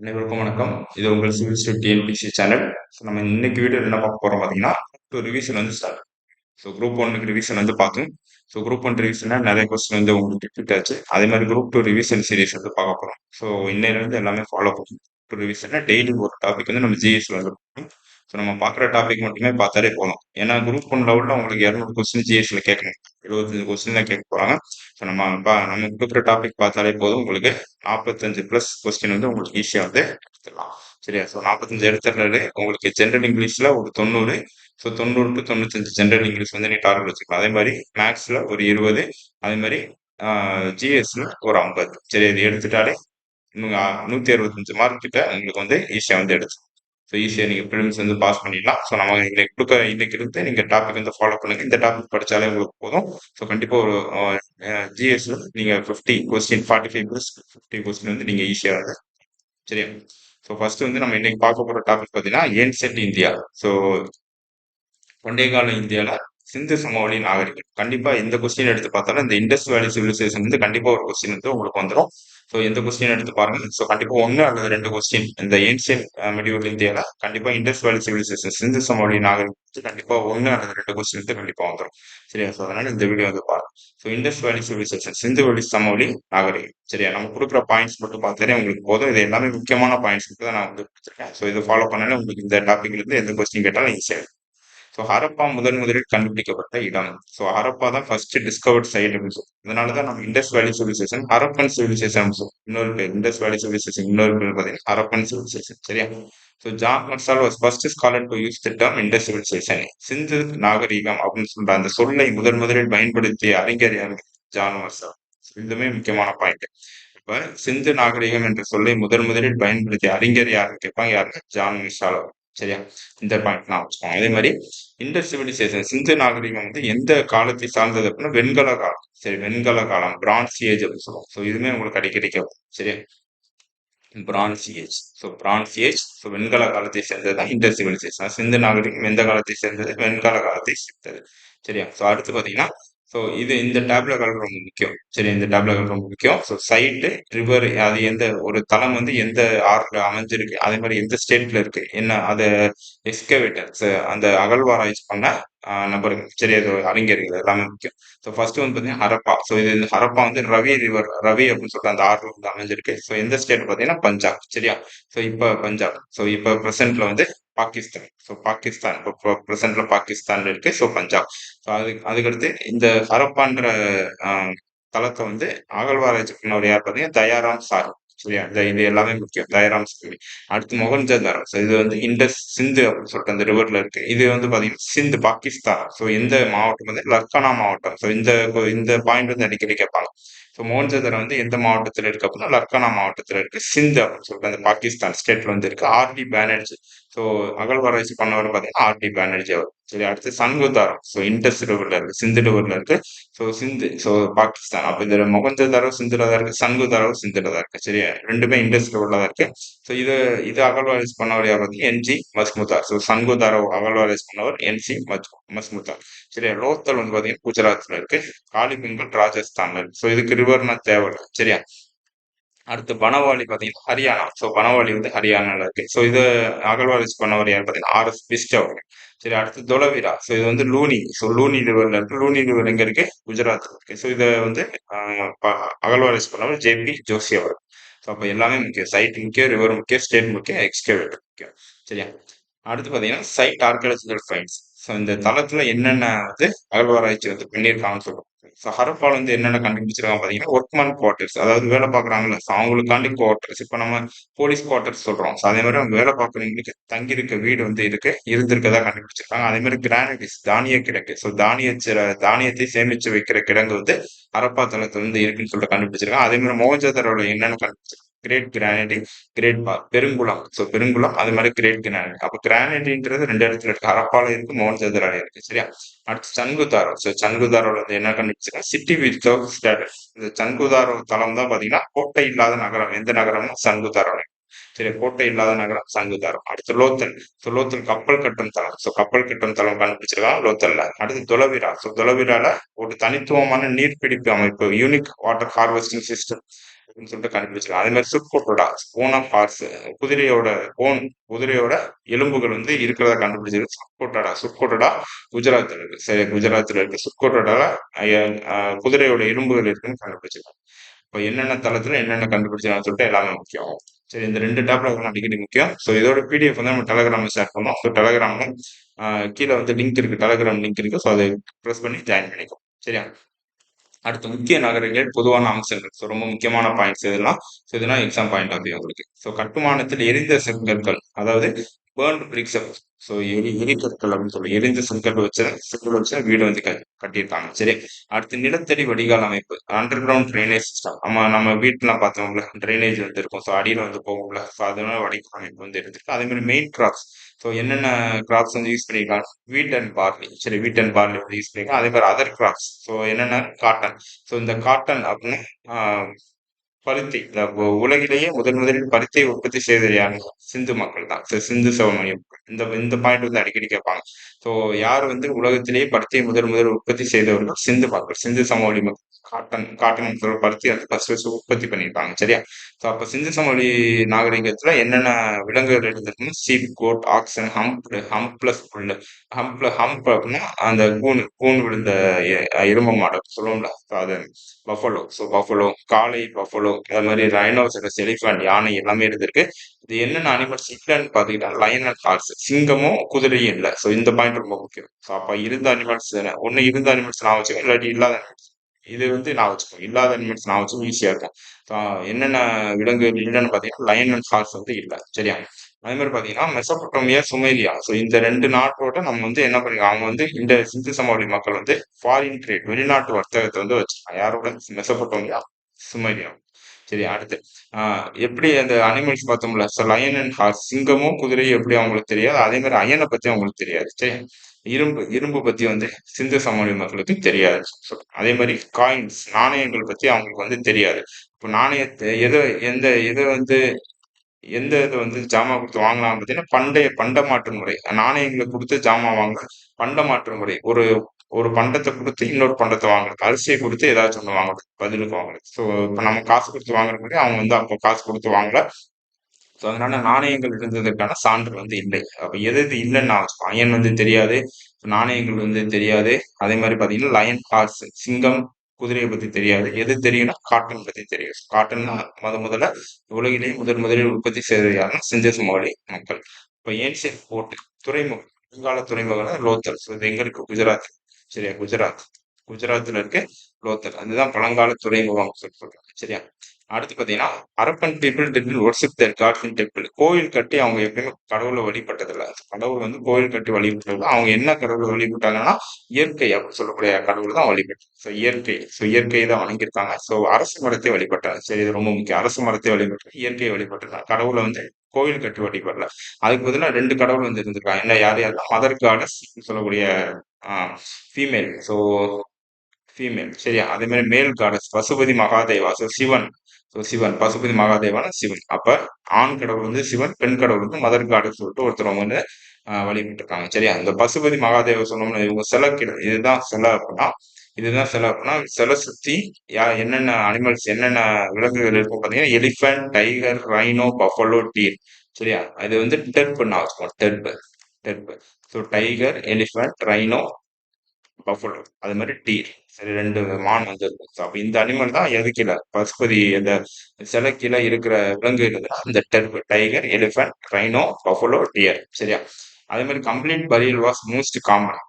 அனைவருக்கும் வணக்கம். இது உங்கள் சிவில் ஸ்டூட் டிஎன்பிசி சேனல் ஸோ நம்ம இன்னைக்கு வீடியோ என்ன பார்க்க போறோம் பார்த்தீங்கன்னா டூ ரிவிஷன் வந்து ஸ்டார்ட் ஸோ குரூப் ஒன்னுக்கு ரிவிஷன் வந்து பார்க்கும் ஸோ குரூப் ஒன் ரிவிஷனா நிறைய கொஸ்டின் வந்து உங்களுக்கு ரிப்பீட் ஆச்சு. அதே மாதிரி குரூப் டூ ரிவிஷன் சீரிஸ் வந்து பார்க்க போறோம். ஸோ இன்னையிலேருந்து எல்லாமே ஃபாலோ பண்ணும் டூ ரிவிஷன்னா டெய்லி ஒரு டாபிக் வந்து நம்ம ஜிஎஸ்ல வந்து ஸோ நம்ம பார்க்குற டாபிக் மட்டுமே பார்த்தாலே போதும். ஏன்னா குரூப் ஒன் லெவலில் உங்களுக்கு இரநூறு கொஸ்டின் ஜிஎஸ்ல கேட்கணும். இருபத்தஞ்சு கொஸ்டின் தான் கேட்க போகிறாங்க ஸோ நம்ம பா- நம்ம கொடுக்குற டாபிக் பார்த்தாலே போதும். உங்களுக்கு நாற்பத்தஞ்சு ப்ளஸ் கொஸ்டின் வந்து உங்களுக்கு ஈஸியாக வந்து எடுத்துடலாம் சரியா? ஸோ நாற்பத்தஞ்சு எடுத்துடுறது. உங்களுக்கு ஜென்ரல் இங்கிலீஷில் ஒரு தொண்ணூறு. ஸோ தொண்ணூறு டு தொண்ணூத்தஞ்சு ஜென்ரல் இங்கிலீஷ் வந்து நீ டார்கெட் வச்சுக்கலாம். அதே மாதிரி மேக்ஸில் ஒரு இருபது. அதே மாதிரி ஜிஎஸ்ல ஒரு ஐம்பது. சரி இது எடுத்துட்டாலே இவங்க நூற்றி அறுபத்தஞ்சு மார்க் கிட்ட உங்களுக்கு வந்து ஈஸியாக வந்து எடுத்து ஸோ ஈஸியாக நீங்கள் ப்ரிலிம்ஸ் வந்து பாஸ் பண்ணிடலாம். ஸோ நம்ம இன்னைக்கு கொடுக்க இன்னைக்கு இருந்து நீங்கள் டாபிக் வந்து ஃபாலோ பண்ணுங்க. இந்த டாபிக் படித்தாலே உங்களுக்கு போதும். ஸோ கண்டிப்பாக ஒரு ஜிஎஸ்ல நீங்கள் fifty question forty five plus fifty question வந்து நீங்கள் ஈஸியாக வந்து சரியா? ஸோ ஃபர்ஸ்ட் வந்து நம்ம இன்னைக்கு பார்க்க போகிற டாபிக் பார்த்தீங்கன்னா ஏன்சென்ட் இந்தியா. ஸோ பண்டைய கால இந்தியாவில் சிந்து சமவெளி நாகரிகம். கண்டிப்பா இந்த கொஸ்டின் எடுத்து பார்த்தாலும் இந்த இண்டஸ் வேலி சிவிலைசேஷன் வந்து கண்டிப்பா ஒரு கொஸ்டின் வந்து உங்களுக்கு வந்துடும் ஸோ எந்த கொஸ்டின் எடுத்து பாருங்க. ஸோ கண்டிப்பா ஒன்று அல்லது ரெண்டு கொஸ்டின் இந்த ஏன்சியன் மெடிவல் uh, இந்தியால கண்டிப்பா இண்டஸ் வேலி சிவிலைசேஷன் சிந்து சமவெளி நாகரிகத்து கண்டிப்பாக கண்டிப்பா ஒன்று அல்லது ரெண்டு கொஸ்டின் வந்து கண்டிப்பா வந்துடும் சரியா? ஸோ அதனால இந்த வீடியோ வந்து பாருங்க. So Indus valley civilisation Sindhu வழி சமவெளி நாகரிகம். சரியா? நம்ம கொடுக்குற பாயிண்ட்ஸ் மட்டும் பார்த்தாலே உங்களுக்கு போதும். இது எல்லாமே முக்கியமான பாயிண்ட்ஸ் மட்டும் தான் நான் வந்து கொடுத்துருக்கேன். ஸோ இதை ஃபாலோ பண்ணாலே உங்களுக்கு இந்த டாபிக்ல இருந்து எந்த கொஸ்டின் கேட்டாலும் ஈஸியாக ஸோ ஹரப்பா முதன் முதலில் கண்டுபிடிக்கப்பட்ட இடம். ஸோ ஹரப்பா தான் ஃபர்ஸ்ட் டிஸ்கவர்ட் சைட் அப்படின்னு சொல்லுவோம் அதனால தான் நம்ம Indies valley civilisation Harappan civilisation இன்னொரு பேர் இண்டஸ் வேலி சிவிலைசேஷன் இன்னொரு பேர் பார்த்தீங்கன்னா ஹரப்பன் சிவிலைசேஷன் சரியா? So John Marshall was first scholar to use the term Indus civilisation Sindhu நாகரிகம் அப்படின்னு சொல்ற அந்த சொல்லை முதன் முதலில் பயன்படுத்திய அறிஞர் யார்? ஜான் மர்சால் இதுவுமே முக்கியமான பாயிண்ட் இப்ப சிந்து நாகரிகம் என்ற சொல்லை முதன் முதலில் பயன்படுத்திய அறிஞர் யாருன்னு கேட்பாங்க யாருன்னா ஜான் மிசால் சரியா? இந்த பாயிண்ட் நான் வச்சுக்கோங்க. அதே மாதிரி இந்த சிவிலைசேஷன் சிந்து நாகரிகம் வந்து எந்த காலத்தை சார்ந்தது அப்படின்னா வெண்கல காலம். சரி வெண்கல காலம் பிரான்ஸ் ஏஜ் அப்படின்னு சொல்லுவோம். ஸோ இதுவுமே உங்களுக்கு அடிக்கடி கேட்கும் சரியா? Bronze age so bronze age so வெண்கல காலத்தை சேர்ந்தது தான் இந்த சிவிலைசேஷன் சிந்து நாகரிகம் எந்த காலத்தை சேர்ந்தது? வெண்கல காலத்தை சேர்ந்தது. சரியா? ஸோ அடுத்து பார்த்தீங்கன்னா ஸோ இது இந்த டேப்லெட் ரொம்ப முக்கியம். சரி இந்த டேப்லெட் ரொம்ப முக்கியம். ஸோ சைட்டு ரிவர் அது எந்த ஒரு தளம் வந்து எந்த ஆறுல அமைஞ்சிருக்கு அதே மாதிரி எந்த ஸ்டேட்ல இருக்கு என்ன அதை எஸ்கவேட்டர்ஸ் அந்த அகழ்வாராய்ச்சி பண்ண நபர்கள். சரி அது அறிஞர்கள் எல்லாமே முக்கியம். ஸோ ஃபர்ஸ்ட் வந்து பார்த்தீங்கன்னா ஹரப்பா. ஸோ இது இந்த ஹரப்பா வந்து ரவி ரிவர் ரவி அப்படின்னு சொல்லிட்டு அந்த ஆறு வந்து அமைஞ்சிருக்கு. ஸோ எந்த ஸ்டேட் பார்த்தீங்கன்னா பஞ்சாப் சரியா? ஸோ இப்போ பஞ்சாப். ஸோ இப்போ ப்ரெசென்ட்ல வந்து பாகிஸ்தான். ஸோ பாகிஸ்தான். இப்போ ப்ரெசென்ட்ல பாகிஸ்தான் இருக்கு. ஸோ பஞ்சாப். ஸோ அதுக்கு அதுக்கடுத்து இந்த ஹரப்பான்ற தளத்தை வந்து அகழ்வாராய்ச்சி பண்ணவர் யார் பார்த்தீங்கன்னா தயாராம் சார். சரியா இந்த இது எல்லாமே முக்கியம். தயாராம் சார் அடுத்து மொகஞ்சதாரோ ஸோ இது வந்து இண்டஸ் சிந்து அப்படின்னு சொல்லிட்டு அந்த ரிவர்ல இருக்கு. இது வந்து பாத்தீங்கன்னா சிந்து பாகிஸ்தான் ஸோ இந்த மாவட்டம் வந்து லர்கானா மாவட்டம். ஸோ இந்த இந்த பாயிண்ட் வந்து அடிக்கடி கேட்பாங்க. ஸோ மோகஞ்சதாரோ வந்து எந்த மாவட்டத்தில் இருக்கு அப்படின்னா லர்கானா மாவட்டத்தில் இருக்கு. சிந்து அப்படின்னு சொல்லிட்டு அந்த பாகிஸ்தான் ஸ்டேட்ல வந்து இருக்கு. ஆர்டி பானர்ஜி ஸோ அகழ்வாராய்ச்சி பண்ணவர் பார்த்தீங்கன்னா ஆர்டி பேனர்ஜி அவர். சரி அடுத்து சங்குதாரம் ஸோ இண்டஸ் ரிவர்ல இருக்கு சிந்து ரிவர்ல இருக்கு. So Sindhu so Pakistan. அப்போ இந்த மொகஞ்சதாரோ சிந்துல தான் இருக்கு சன்குதாரோ சிந்துல தான் இருக்கு சரியா? ரெண்டுமே இண்டஸ் ரிவர்ல தான் இருக்கு. ஸோ இது இது அகழ்வாராய்ச்சி பண்ணவர் யார் வந்து? என்ஜி மஸ்முதார் ஸோ சன்குதாரோ அகழ்வாராய்ச்சி பண்ணவர் என்சி மஸ்முதார் சரியா? லோத்தல் வந்து பார்த்தீங்கன்னா குஜராத்ல இருக்கு. காலிபிங்கல் ராஜஸ்தான்ல இருக்கு. ஸோ இதுக்கு ரிவர்னா தேவை சரியா? அடுத்து பனவாலி பார்த்தீங்கன்னா ஹரியானா. ஸோ பனவாலி வந்து ஹரியானால இருக்கு. ஸோ இது அகழ்வாராய்ச்சி பண்ணவர் யார் பார்த்தீங்கன்னா ஆர் எஸ் பிஸ்ட் அவங்க சரி அடுத்து தொலவிரா ஸோ இது வந்து லூனி. ஸோ லூனி ரிவர்ல இருக்கு. லூனி ரிவர் எங்க இருக்கு? குஜராத் இருக்கு. ஸோ இதை வந்து ஆஹ், ப- அகழ்வாராய்ச்சி பண்ணவர் ஜேபி ஜோஷி அவர் ஸோ அப்போ எல்லாமே முக்கியம். சைட் முக்கியம் ரிவர் முக்கியம் ஸ்டேட் முக்கியம் எக்ஸ்கவேட்டர் முக்கியம். சரியா? அடுத்து பார்த்தீங்கன்னா சைட் ஆர்கியாலஜிக்கல் ஃபைன்ஸ் ஸோ இந்த தளத்துல என்னென்ன வந்து அகழ்வாராய்ச்சி வந்து பண்ணியிருக்காங்கன்னு சொல்லுவோம் ஸோ ஹரப்பால் வந்து என்னென்ன கண்டுபிடிச்சிருக்காங்க பார்த்தீங்கன்னா ஒர்க்மேன் குவார்ட்டர்ஸ் அதாவது வேலை பார்க்குறாங்கல்ல ஸோ அவங்களுக்காண்டி குவார்ட்டர்ஸ் இப்போ நம்ம போலீஸ் குவார்ட்டர்ஸ் சொல்றோம். ஸோ அதே மாதிரி அவங்க வேலை பார்க்குறவங்களுக்கு தங்கியிருக்க வீடு வந்து இருக்கு. இருந்திருக்கதா கண்டுபிடிச்சிருக்காங்க. அதே மாதிரி கிரானடிஸ் தானிய கிடக்கு ஸோ தானிய தானியத்தை சேமிச்சு வைக்கிற கிடங்கு வந்து ஹரப்பா தளத்துல வந்து இருக்குன்னு சொல்லிட்டு கண்டுபிடிச்சிருக்காங்க. அதே மாதிரி மோகஞ்சதாரோட என்னென்ன கண்டுபிடிச்சிருக்காங்க? கிரேட் கிரானைடி கிரேட் பெருங்குளம். ஸோ பெருங்குளம் அது மாதிரி கிரேட் கிரானைட் அப்போ கிரானைட்ன்றது ரெண்டு இடத்துல இருக்கு. ஹரப்பால இருக்கு மோகஞ்சதாரோல இருக்கு. சரியா? அடுத்து சங்குதாரோ. ஸோ சங்குதாரோட வந்து என்ன கண்டுபிடிச்சிருக்காங்க? சிட்டி வித் ஸ்டேட்டஸ் இந்த சங்குதாரோ தளம் தான் பாத்தீங்கன்னா கோட்டை இல்லாத நகரம். எந்த நகரம்னா சங்குதாரோ சரி கோட்டை இல்லாத நகரம் சங்குதாரம் அடுத்து லோத்தல். ஸோ லோத்தல் கப்பல் கட்டும் தளம். ஸோ கப்பல் கட்டும் தளம் கண்டுபிடிச்சிருக்காங்க லோத்தல்ல. அடுத்து தொலவிரா ஸோ தொலவிரால ஒரு தனித்துவமான நீர்பிடிப்பு அமைப்பு யூனிக் வாட்டர் ஹார்வெஸ்டிங் சிஸ்டம் அப்படின்னு சொல்லிட்டு கண்டுபிடிச்சிருக்காங்க. அதே மாதிரி சுக்கோட்டோட போன் ஆஃப் ஹார்ஸ் குதிரையோட போன் குதிரையோட எலும்புகள் வந்து இருக்கிறத கண்டுபிடிச்சிருக்கு. சுட்கோட்டோடா சுட்கோட்டோடா குஜராத்தில் இருக்கு. சரி குஜராத்தில் இருக்கு. சுட்கோட்டோடால குதிரையோட எலும்புகள் இருக்குன்னு கண்டுபிடிச்சிருக்காங்க. இப்போ என்னென்ன தளத்துல என்னென்ன கண்டுபிடிச்சாங்கன்னு சொல்லிட்டு எல்லாமே முக்கியம். சரி இந்த ரெண்டு டேப்ல அடிக்கடி முக்கியம். ஸோ இதோட பிடிஎஃப் வந்து நம்ம டெலகிராமில் ஷேர் பண்ணோம் ஸோ டெலகிராம்ல கீழே வந்து லிங்க் இருக்கு. டெலகிராம் லிங்க் இருக்கு. ஸோ அதை ப்ரெஸ் பண்ணி ஜாயின் பண்ணிக்கும் சரியா? அடுத்து முக்கிய நகரங்கள் பொதுவான அம்சங்கள். ஸோ ரொம்ப முக்கியமான பாயிண்ட்ஸ் இதெல்லாம். ஸோ இதெல்லாம் எக்ஸாம் பாயிண்ட் ஆகுது உங்களுக்கு. ஸோ கட்டுமானத்தில் எரிந்த செங்கற்கள் அதாவது பேர்ன் பிரிக்ஸ் ஸோ எரி எரிக்கற்கள் அப்படின்னு சொல்லி எரிந்த செங்கல் வச்ச செங்கல் வச்ச வீடு வந்து கட்டியிருக்காங்க. சரி. அடுத்து நிலத்தடி வடிகால் அமைப்பு அண்டர் கிரவுண்ட் ட்ரைனேஜ் சிஸ்டம் நம்ம நம்ம வீட்டுலாம் பார்த்தோம்ல ட்ரைனேஜ் வந்து இருக்கும். ஸோ அடியில் வந்து போகும்ல. ஸோ அதனால வடிகால் அமைப்பு வந்து இருந்திருக்கு. அதே மாதிரி மெயின் கிராப்ஸ் ஸோ என்னென்ன கிராப்ஸ் வந்து யூஸ் பண்ணியிருக்காங்க வீட் அண்ட் பார்லி சரி வீட் அண்ட் பார்லி வந்து யூஸ் பண்ணியிருக்காங்க அதே மாதிரி அதர் கிராப்ஸ் ஸோ என்னென்ன? காட்டன் ஸோ இந்த காட்டன் அப்படின்னு பருத்தி. உலகிலேயே முதன் முதலில் பருத்தியை உற்பத்தி செய்தது யாருங்க சிந்து மக்கள் தான் சிந்து சமயம் இந்த இந்த பாயிண்ட் வந்து அடிக்கடி கேட்பாங்க. ஸோ யார் வந்து உலகத்திலேயே பருத்தியை முதல் முதல் உற்பத்தி செய்தவர்கள்? சிந்து பாக்கள் சிந்து சமவெளி காட்டன் காட்டன் காட்டன் பருத்தி வந்து ஃபர்ஸ்ட் உற்பத்தி பண்ணியிருப்பாங்க சரியா? ஸோ அப்போ சிந்து சமவெளி நாகரிகத்துல என்னென்ன விலங்குகள் இருந்திருக்குன்னு sheep goat oxen hump hump plus bull. ஹம்ப்ல hump அப்படின்னா அந்த கூன் கூண் விழுந்த எரும மாடு. சொல்லுவோம்ல அது பஃபலோ ஸோ பஃபலோ காளை பஃபலோ அது மாதிரி ரைனோசரஸ் எலிஃபண்ட் யானை எல்லாமே இருந்திருக்கு. இது என்னென்ன அனிமல்ஸ் இல்லைன்னு பார்த்துக்கிட்டா லயன் அண்ட் ஹார்ஸ் சிங்கமும் குதிரையும் இல்லை. ஸோ இந்த பாயிண்ட் ரொம்ப முக்கியம். ஸோ அப்போ இருந்த அனிமல்ஸ் ஒன்று இருந்த அனிமல்ஸ் நான் வச்சுக்கோ இல்லாட்டி இல்லாத இது வந்து நான் வச்சுக்கோங்க இல்லாத அனிமல்ஸ் நான் வச்சுக்கோ ஈஸியாக இருக்கும். ஸோ என்னென்ன விலங்குகள் இல்லைன்னு பார்த்தீங்கன்னா லயன் அண்ட் ஹார்ஸ் வந்து இல்லை. சரியா? அதே மாதிரி பார்த்தீங்கன்னா மெசப்பட்டோமியா சுமேலியா ஸோ இந்த ரெண்டு நாட்டோட நம்ம வந்து என்ன பண்ணிருக்கோம் அவங்க வந்து இந்த சிந்து சமவெளி மக்கள் வந்து ஃபாரின் ட்ரேட் வெளிநாட்டு வர்த்தகத்தை வந்து வச்சிருக்காங்க யாரோட? மெசப்பட்டோமியா சுமேலியா சரி அடுத்து. எப்படி அந்த அனிமல்ஸ் பார்த்தோம்ல? ஸோ லயன் அண்ட் ஹார்ஸ் சிங்கமும் குதிரையும் எப்படி அவங்களுக்கு தெரியாது? அதே மாதிரி அயனை பத்தி அவங்களுக்கு தெரியாது. சரி. இரும்பு இரும்பு பத்தி வந்து சிந்து சமவெளி மக்களுக்கு தெரியாது. அதே மாதிரி காயின்ஸ் நாணயங்கள் பத்தி அவங்களுக்கு வந்து தெரியாது. இப்போ நாணயத்தை எதை எந்த எதை வந்து எந்த இதை வந்து ஜாமான் கொடுத்து வாங்கலாம் பார்த்தீங்கன்னா பண்டைய பண்ட மாற்று முறை. நாணயங்களை கொடுத்து ஜாமான் வாங்க பண்ட மாற்று முறை. ஒரு ஒரு பண்டத்தை கொடுத்து இன்னொரு பண்டத்தை வாங்குறது. அரிசியை கொடுத்து ஏதாச்சும் ஒன்று வாங்குறது. பதிலுக்கு வாங்குறது. ஸோ இப்போ நம்ம காசு கொடுத்து வாங்குற மாதிரி அவங்க வந்து அப்போ காசு கொடுத்து வாங்கல. ஸோ அதனால நாணயங்கள் இருந்ததுக்கான சான்று வந்து இல்லை. அப்போ எது எது இல்லைன்னா அயன் வந்து தெரியாது. நாணயங்கள் வந்து தெரியாது. அதே மாதிரி பார்த்தீங்கன்னா லயன் ஹார்ஸ் சிங்கம் குதிரையை பத்தி தெரியாது. எது தெரியும்னா காட்டன் பத்தி தெரியும். காட்டன் முத முதல்ல உலகிலேயே முதன் முதலில் உற்பத்தி செய்தது யாருன்னா சிந்து சமவெளி மக்கள். இப்போ ஏன்சியன் போர்ட் துறைமுகம் வருங்கால துறைமுகம் லோத்தல். ஸோ இது எங்களுக்கு குஜராத். குஜராத் சரியா குஜராத் குஜராத்ல இருக்கு லோத்தர். அதுதான் பழங்கால துறைமுகம் சொல்றாங்க சரியா? அடுத்து பாத்தீங்கன்னா Harappan people temple worship their gods in temple கோயில் கட்டி அவங்க எப்பயுமே கடவுளை வழிபட்டதில்ல. கடவுள் வந்து கோயில் கட்டி வழிபட்டது அவங்க என்ன கடவுளை வழிபட்டாங்கன்னா இயற்கை அப்படின்னு சொல்லக்கூடிய கடவுள் தான் வழிபட்டு ஸோ இயற்கை. ஸோ இயற்கையை தான் வணங்கியிருக்காங்க. ஸோ அரசு மரத்தை வழிபட்டாங்க. சரி இது ரொம்ப முக்கியம். அரசு மரத்தை வழிபட்டு இயற்கையை வழிபட்டுருக்காங்க. கடவுளை வந்து கோயில் கட்டி வழிபடல. அதுக்கு பதிலாக ரெண்டு கடவுள் வந்து இருந்திருக்காங்க. என்ன யார் யாருன்னா மதர் காடஸ் சொல்லக்கூடிய ஃபீமேல் ஸோ ஃபீமேல் சரியா? அதே மாதிரி male goddess Pashupati Mahadeva. So Sivan. So Sivan. Pashupati மகாதேவான Sivan. அப்ப ஆண் கடவுள் வந்து சிவன் பெண் கடவுள் வந்து மதர் காடுன்னு சொல்லிட்டு ஒருத்தர் வந்து வழிபட்டுருக்காங்க. சரியா? அந்த பசுபதி மகாதேவ சொன்னோம்னா இவங்க சில இதுதான் சில அப்படின்னா இதுதான் சில அப்படின்னா சில சுத்தி யா என்னென்ன அனிமல்ஸ் என்னென்ன விலங்குகள் இருக்கும் பார்த்தீங்கன்னா elephant tiger rhino buffalo deer சரியா? இது வந்து டெர்ப் நான் வச்சுக்கோம் டெர்ப் டெர்ப் so tiger elephant rhino buffalo அது மாதிரி டீர் சரி ரெண்டு மான் வந்துருக்கும் ஸோ அப்போ இந்த அனிமல் தான் எது கீழே? பசுபதி அந்த சில கீழே இருக்கிற விலங்கு அந்த டெர்பு tiger elephant rhino buffalo deer சரியா? அதே மாதிரி complete burial was most common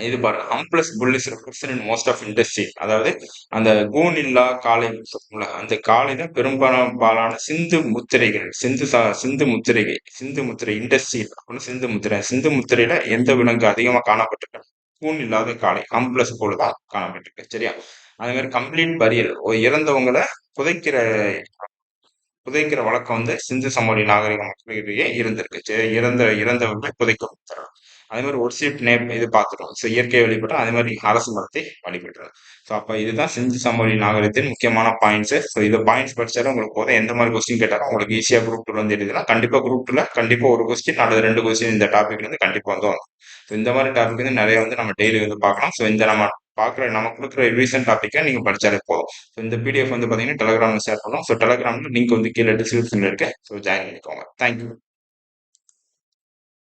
இது பாரு humpless bulls represent in most of industry அதாவது அந்த கூனில்லா காலை காளை அந்த காளை தான் பெரும்பாலான சிந்து முத்திரைகள் சிந்து சிந்து முத்திரைகள் சிந்து முத்திரை இண்டஸ்ட்ரி அப்படின்னு சிந்து முத்திரை சிந்து முத்திரையில எந்த விலங்கு அதிகமாக காணப்பட்டிருக்கு? கூன் இல்லாத காளை கம்ப்ளஸ் போல தான் காணப்பட்டிருக்கு சரியா? அதே மாதிரி கம்ப்ளீட் பரியல் இறந்தவங்களை புதைக்கிற புதைக்கிற வழக்கம் வந்து சிந்து சமவெளி நாகரிக மக்களிடையே இருந்திருக்கு இறந்த இறந்தவர்களை புதைக்கப்பட்டார் அதே மாதிரி ஒரு நேம் இது பார்த்துட்டோம். ஸோ இயற்கை வழிபட்டு அதே மாதிரி அரசு மரத்தை வழிபட்டுறோம் ஸோ அப்போ இதுதான் சிந்து சமவெளி நாகரிகத்தின் முக்கியமான பாயிண்ட்ஸ் ஸோ இந்த பாயிண்ட்ஸ் படிச்சாலும் உங்களுக்கு போதும். எந்த மாதிரி கொஸ்டின் கேட்டாலும் உங்களுக்கு ஈஸியாக குரூப் டூ வந்து எழுதுனா கண்டிப்பாக குரூப் டூல கண்டிப்பாக ஒரு கொஸ்டின் அல்லது ரெண்டு கொஸ்டின் இந்த டாபிக் கண்டிப்பாக வந்து வரும். ஸோ இந்த மாதிரி டாபிக் வந்து நிறைய வந்து நம்ம டெய்லி வந்து பார்க்கலாம். ஸோ இந்த நம்ம பார்க்குற நம்ம கொடுக்குற ரீசன்ட் டாப்பிக்கை நீங்கள் படித்தாலே போதும். ஸோ இந்த பிடிஎஃப் வந்து பார்த்தீங்கன்னா டெலகிராமில் ஷேர் பண்ணோம் ஸோ டெலகிராமில் லிங்க் வந்து கீழே டிஸ்கிரிப்ஷனில் இருக்கு. ஸோ ஜாயின் பண்ணிக்கோங்க. தேங்க்யூ